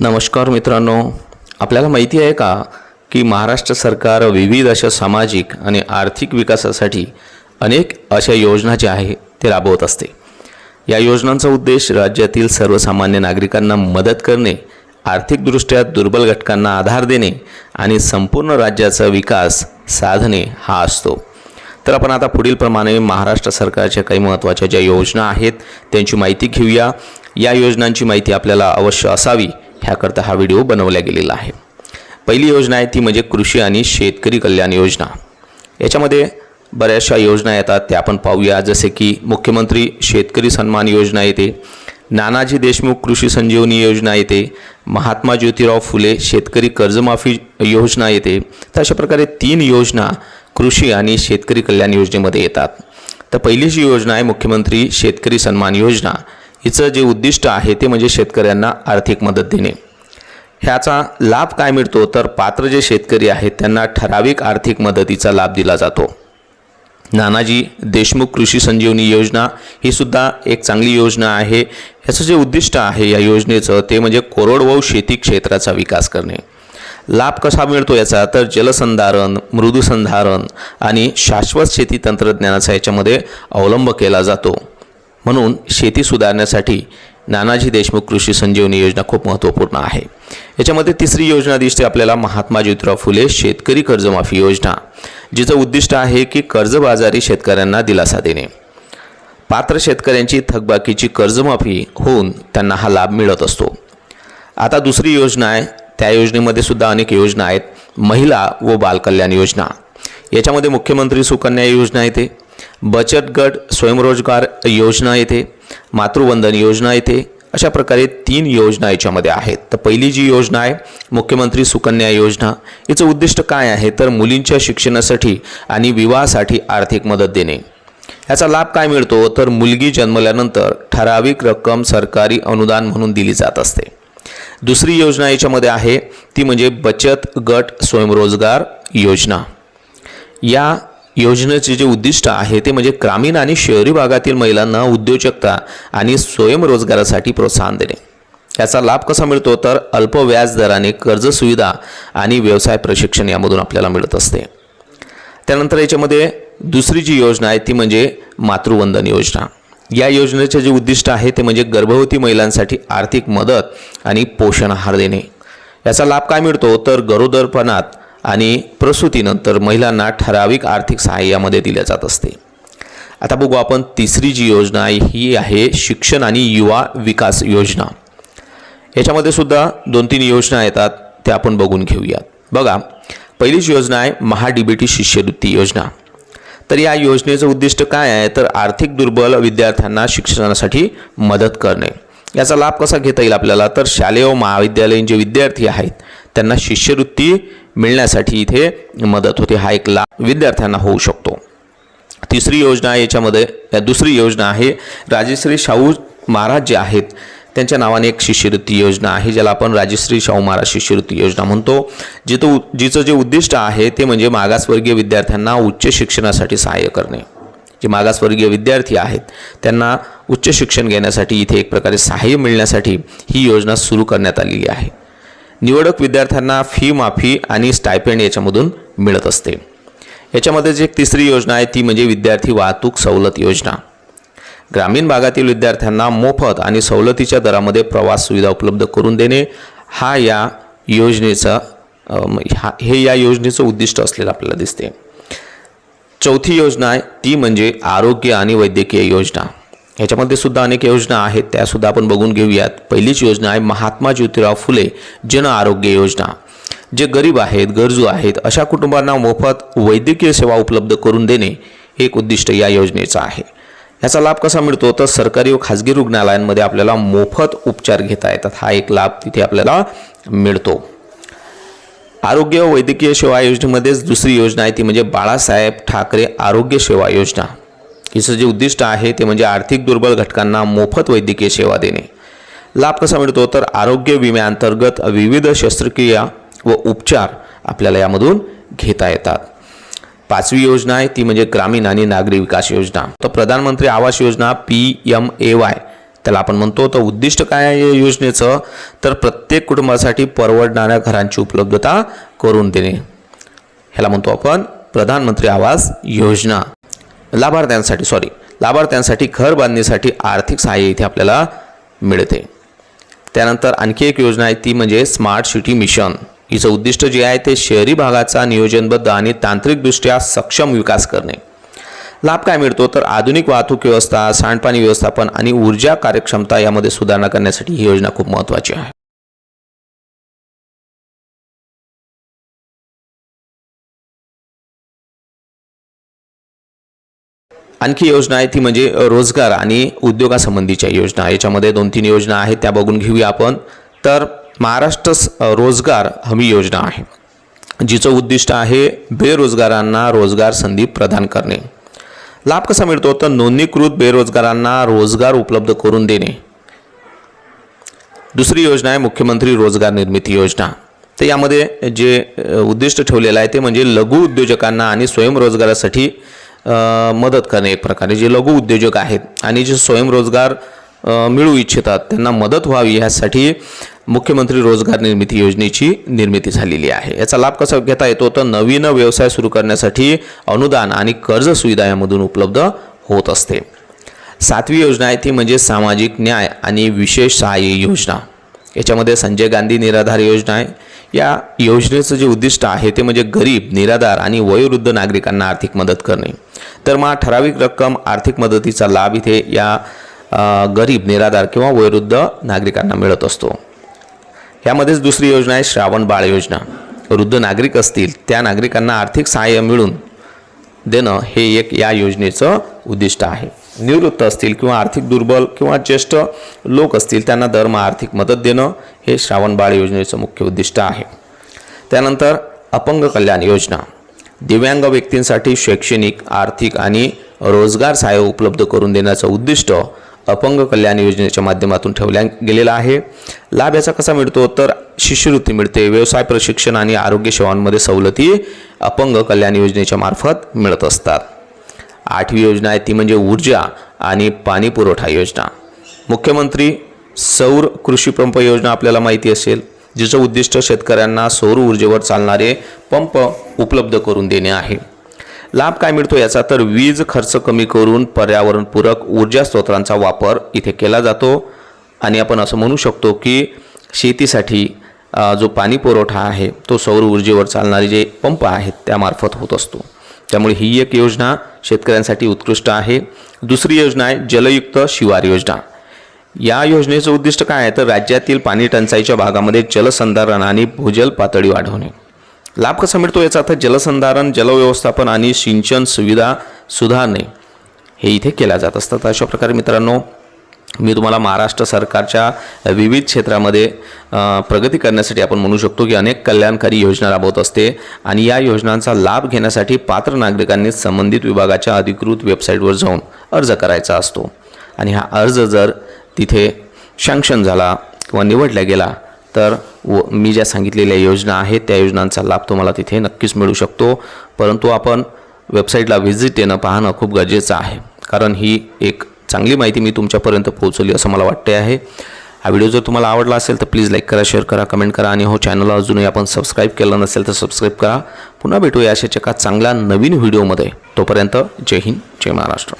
नमस्कार मित्रांनो आपल्याला माहिती आहे का की महाराष्ट्र सरकार विविध अशा सामाजिक आणि आर्थिक विकासासाठी अनेक अशा योजना ज्या आहे ते राबवत असते. या योजनांचा उद्देश राज्यातील सर्वसामान्य नागरिकांना मदत करणे आर्थिकदृष्ट्या दुर्बल घटकांना आधार देणे आणि संपूर्ण राज्याचा विकास साधणे हा असतो. तर आपण आता पुढील प्रमाणे महाराष्ट्र सरकारच्या काही महत्त्वाच्या ज्या योजना आहेत त्यांची माहिती घेऊया. या योजनांची माहिती आपल्याला अवश्य असावी. ह्याकरता हा व्हिडिओ बनवला गेलेला आहे. पहिली योजना आहे ती म्हणजे कृषी आणि शेतकरी कल्याण योजना. याच्यामध्ये बऱ्याचशा योजना येतात त्या आपण पाहूया. जसे की मुख्यमंत्री शेतकरी सन्मान योजना येते नानाजी देशमुख कृषी संजीवनी योजना येते महात्मा ज्योतिराव फुले शेतकरी कर्जमाफी योजना येते. तर अशा प्रकारे तीन योजना कृषी आणि शेतकरी कल्याण योजनेमध्ये येतात. तर पहिली जी योजना आहे मुख्यमंत्री शेतकरी सन्मान योजना. हिचं जे उद्दिष्ट आहे ते म्हणजे शेतकऱ्यांना आर्थिक मदत देणे. ह्याचा लाभ काय मिळतो? तर पात्र जे शेतकरी आहेत त्यांना ठराविक आर्थिक मदतीचा लाभ दिला जातो. नानाजी देशमुख कृषी संजीवनी योजना ही सुद्धा एक चांगली योजना आहे. ह्याचं जे उद्दिष्ट आहे या योजनेचं ते म्हणजे कोरडवाहू शेती क्षेत्राचा विकास करणे. लाभ कसा मिळतो याचा? तर जलसंधारण मृदूसंधारण आणि शाश्वत शेती तंत्रज्ञानाचा याच्यामध्ये अवलंब केला जातो. म्हणून शेती सुधारण्यासाठी नानाजी देशमुख कृषी संजीवनी योजना खूप महत्त्वपूर्ण आहे. याच्यामध्ये तिसरी योजना दिसते आपल्याला महात्मा ज्योतिराव फुले शेतकरी कर्जमाफी योजना जिचं उद्दिष्ट आहे की कर्जबाजारी शेतकऱ्यांना दिलासा देणे. पात्र शेतकऱ्यांची थकबाकीची कर्जमाफी होऊन त्यांना हा लाभ मिळत असतो. आता दुसरी योजना आहे त्या योजनेमध्ये सुद्धा अनेक योजना आहेत महिला व बालकल्याण योजना. याच्यामध्ये मुख्यमंत्री सुकन्या योजना येते. बचत गट स्वयंरोजगार योजना येते मातृवंदन योजना येते अशा प्रकारे तीन योजना याच्यामध्ये आहेत. तर पहिली जी योजना आहे मुख्यमंत्री सुकन्या योजना याचं उद्दिष्ट काय आहे? तर मुलींच्या शिक्षणासाठी आणि विवाहासाठी आर्थिक मदत देणे. याचा लाभ काय मिळतो? तर मुलगी जन्मल्यानंतर ठराविक रक्कम सरकारी अनुदान म्हणून दिली जात असते. दुसरी योजना याच्यामध्ये आहे ती म्हणजे बचत गट स्वयंरोजगार योजना. या योजनेचे जे उद्दिष्ट आहे ते म्हणजे ग्रामीण आणि शहरी भागातील महिलांना उद्योजकता आणि स्वयंरोजगारासाठी प्रोत्साहन देणे. याचा लाभ कसा मिळतो? तर अल्प व्याज दराने कर्ज सुविधा आणि व्यवसाय प्रशिक्षण यामधून आपल्याला मिळत असते. त्यानंतर याच्यामध्ये दुसरी जी योजना आहे ती म्हणजे मातृवंदन योजना. या योजनेचे जे उद्दिष्ट आहे ते म्हणजे गर्भवती महिलांसाठी आर्थिक मदत आणि पोषण आहार देणे. याचा लाभ काय मिळतो? तर गरोदरपणात आणि प्रसूतीनंतर महिलांना ठराविक आर्थिक सहाय्यामध्ये दिल्या जात असते. आता बघू आपण तिसरी जी योजना आहे ही आहे शिक्षण आणि युवा विकास योजना. याच्यामध्ये सुद्धा दोन तीन योजना येतात त्या आपण बघून घेऊयात. बघा पहिलीच योजना आहे महा टी शिष्यवृत्ती योजना. तर या योजनेचं उद्दिष्ट काय आहे? तर आर्थिक दुर्बल विद्यार्थ्यांना शिक्षणासाठी मदत करणे. याचा लाभ कसा घेता येईल आपल्याला? तर शालेय व महाविद्यालयीन जे विद्यार्थी आहेत त्यांना शिष्यवृत्ती मिळण्यासाठी इथे मदत होते. हा एक लाभ विद्यार्थ्यांना होऊ शकतो. तिसरी योजना आहे याच्यामध्ये दुसरी योजना आहे राजश्री शाहू महाराज जे आहेत त्यांच्या नावाने एक शिष्यवृत्ती योजना आहे ज्याला आपण राजश्री शाहू महाराज शिष्यवृत्ती योजना म्हणतो. जिथं जिचं जे उद्दिष्ट आहे ते म्हणजे मागासवर्गीय विद्यार्थ्यांना उच्च शिक्षणासाठी सहाय्य करणे. जे मागासवर्गीय विद्यार्थी आहेत त्यांना उच्च शिक्षण घेण्यासाठी इथे एक प्रकारे सहाय्य मिळण्यासाठी ही योजना सुरू करण्यात आलेली आहे. निवडक विद्यार्थ्यांना फी माफी आणि स्टायपेंड याच्यामधून मिळत असते. याच्यामध्ये जी एक तिसरी योजना आहे ती म्हणजे विद्यार्थी वाहतूक सवलत योजना. ग्रामीण भागातील विद्यार्थ्यांना मोफत आणि सवलतीच्या दरामध्ये प्रवास सुविधा उपलब्ध करून देणे हा या योजनेचा हा हे या योजनेचं उद्दिष्ट असलेलं आपल्याला दिसते. चौथी योजना आहे ती म्हणजे आरोग्य आणि वैद्यकीय योजना. ह्याच्यामध्ये सुद्धा अनेक योजना आहेत त्यासुद्धा आपण बघून घेऊयात. पहिलीच योजना आहे महात्मा ज्योतिराव फुले जन आरोग्य योजना. जे गरीब आहेत गरजू आहेत अशा कुटुंबांना मोफत वैद्यकीय सेवा उपलब्ध करून देणे हे एक उद्दिष्ट या योजनेचं आहे. याचा लाभ कसा मिळतो? तर सरकारी व खाजगी रुग्णालयांमध्ये आपल्याला मोफत उपचार घेता येतात. हा एक लाभ तिथे आपल्याला मिळतो. आरोग्य व वैद्यकीय सेवा योजनेमध्येच दुसरी योजना आहे ती म्हणजे बाळासाहेब ठाकरे आरोग्य सेवा योजना. याचं जे उद्दिष्ट आहे ते म्हणजे आर्थिक दुर्बल घटकांना मोफत वैद्यकीय सेवा देणे. लाभ कसा मिळतो? तर आरोग्य विम्याअंतर्गत विविध शस्त्रक्रिया व उपचार आपल्याला यामधून घेता येतात. पाचवी योजना आहे ती म्हणजे ग्रामीण आणि नागरी विकास योजना. तर प्रधानमंत्री Awas Yojana P M A Y. त्याला आपण म्हणतो तर उद्दिष्ट काय आहे या योजनेचं? तर प्रत्येक कुटुंबासाठी परवडणाऱ्या घरांची उपलब्धता करून देणे. ह्याला म्हणतो आपण प्रधानमंत्री आवास योजना. लाभार्थ्यांसाठी सॉरी लाभार्थ्यांसाठी घर बांधणीसाठी आर्थिक सहाय्य इथे आपल्याला मिळते. त्यानंतर आणखी एक योजना आहे ती म्हणजे स्मार्ट सिटी मिशन हिचं उद्दिष्ट जे आहे ते शहरी भागाचा नियोजनबद्ध आणि तांत्रिकदृष्ट्या सक्षम विकास करणे. लाभ काय मिळतो? तर आधुनिक वाहतूक व्यवस्था सांडपाणी व्यवस्थापन आणि ऊर्जा कार्यक्षमता यामध्ये सुधारणा करण्यासाठी ही योजना खूप महत्त्वाची आहे. आणखी योजना आहे ती म्हणजे रोजगार आणि उद्योगासंबंधीच्या योजना. याच्यामध्ये दोन तीन योजना आहेत त्या बघून घेऊया आपण. तर महाराष्ट्र रोजगार हमी योजना आहे जिचं उद्दिष्ट आहे बेरोजगारांना रोजगार संधी प्रदान करणे. लाभ कसा मिळतो? तर नोंदणीकृत बेरोजगारांना रोजगार उपलब्ध करून देणे. दुसरी योजना आहे मुख्यमंत्री रोजगार निर्मिती योजना. तर यामध्ये जे उद्दिष्ट ठेवलेलं आहे ते म्हणजे लघु उद्योजकांना आणि स्वयंरोजगारासाठी मदत करणे एक प्रकारे. जे लघु उद्योजक आहेत आणि जे स्वयंरोजगार मिळू इच्छितात त्यांना मदत व्हावी यासाठी मुख्यमंत्री रोजगार निर्मिती योजनेची निर्मिती झालेली आहे. याचा लाभ कसा घेता येतो? तर नवीन व्यवसाय सुरू करण्यासाठी अनुदान आणि कर्ज सुविधा यामधून उपलब्ध होत असते. सातवी योजना आहे ती म्हणजे सामाजिक न्याय आणि विशेष सहाय्य योजना. याच्यामध्ये संजय गांधी निराधार योजना आहे. या योजनेचं जे उद्दिष्ट आहे ते म्हणजे गरीब निराधार आणि वयोवृद्ध नागरिकांना आर्थिक मदत करणे. तर मग ठराविक रक्कम आर्थिक मदतीचा लाभ इथे या गरीब निराधार किंवा वयोवृद्ध नागरिकांना मिळत असतो. यामध्येच दुसरी योजना आहे श्रावण बाळ योजना. वृद्ध नागरिक असतील त्या नागरिकांना आर्थिक सहाय्य मिळून देणं हे एक या योजनेचं उद्दिष्ट आहे. निवृत्त असतील किंवा आर्थिक दुर्बल किंवा ज्येष्ठ लोक असतील त्यांना दरमहा आर्थिक मदत देणं हे श्रावण बाळ योजनेचं मुख्य उद्दिष्ट आहे. त्यानंतर अपंग कल्याण योजना. दिव्यांग व्यक्तींसाठी शैक्षणिक आर्थिक आणि रोजगार सहाय्य उपलब्ध करून देण्याचं उद्दिष्ट अपंग कल्याण योजनेच्या माध्यमातून ठेवल्या गेलेला आहे. लाभ याचा कसा मिळतो? तर शिष्यवृत्ती मिळते व्यवसाय प्रशिक्षण आणि आरोग्य सेवांमध्ये सवलती अपंग कल्याण योजनेच्या मार्फत मिळत असतात. आठवी योजना आहे ती म्हणजे ऊर्जा आणि पाणी पुरवठा योजना. मुख्यमंत्री सौर कृषी पंप योजना आपल्याला माहिती असेल जिचं उद्दिष्ट शेतकऱ्यांना सौर ऊर्जेवर चालणारे पंप उपलब्ध करून देणे आहे. लाभ काय मिळतो याचा? तर वीज खर्च कमी करून पर्यावरणपूरक ऊर्जा स्रोतांचा वापर इथे केला जातो. आणि आपण असं म्हणू शकतो की शेतीसाठी जो पाणी पुरवठा आहे तो सौर ऊर्जेवर चालणारे जे पंप आहेत त्यामार्फत होत असतो. त्यामुळे ही एक योजना शेतकऱ्यांसाठी उत्कृष्ट आहे. दुसरी योजना आहे जलयुक्त शिवार योजना. या योजनेचं उद्दिष्ट काय आहे? तर राज्यातील पाणी टंचाईच्या भागामध्ये जलसंधारण आणि भूजल पातळी वाढवणे. लाभ कसा मिळतो याचा अर्थ जलसंधारण जलव्यवस्थापन आणि सिंचन सुविधा सुधारणे. हे इथे केल्या जात असतात. अशा प्रकारे मित्रांनो मी तुम्हाला महाराष्ट्र सरकारच्या विविध क्षेत्रामध्ये प्रगती करण्यासाठी आपण म्हणू शकतो की अनेक कल्याणकारी योजना राबवत असते आणि या योजनांचा लाभ घेण्यासाठी पात्र नागरिकांनी संबंधित विभागाच्या अधिकृत वेबसाईटवर जाऊन अर्ज करायचा असतो. आणि हा अर्ज जर तिथे सँक्शन झाला किंवा निवडला गेला तर व मी ज्या सांगितलेल्या योजना आहेत त्या योजनांचा लाभ तुम्हाला तिथे नक्कीच मिळू शकतो. परंतु आपण वेबसाईटला व्हिजिट येणं पाहणं खूप गरजेचं आहे. कारण ही एक चांगली माहिती मी तुमच्यापर्यंत पोहोचवली असं मला वाटते आहे. हा व्हिडिओ जर तुम्हाला आवडला असेल तर प्लीज लाईक करा शेअर करा कमेंट करा आणि हो चॅनलला अजूनही आपण सबस्क्राईब केलं नसेल तर सबस्क्राईब करा. पुन्हा भेटूया अशाच एका चांगल्या नवीन व्हिडिओमध्ये. तोपर्यंत जय हिंद जय महाराष्ट्र.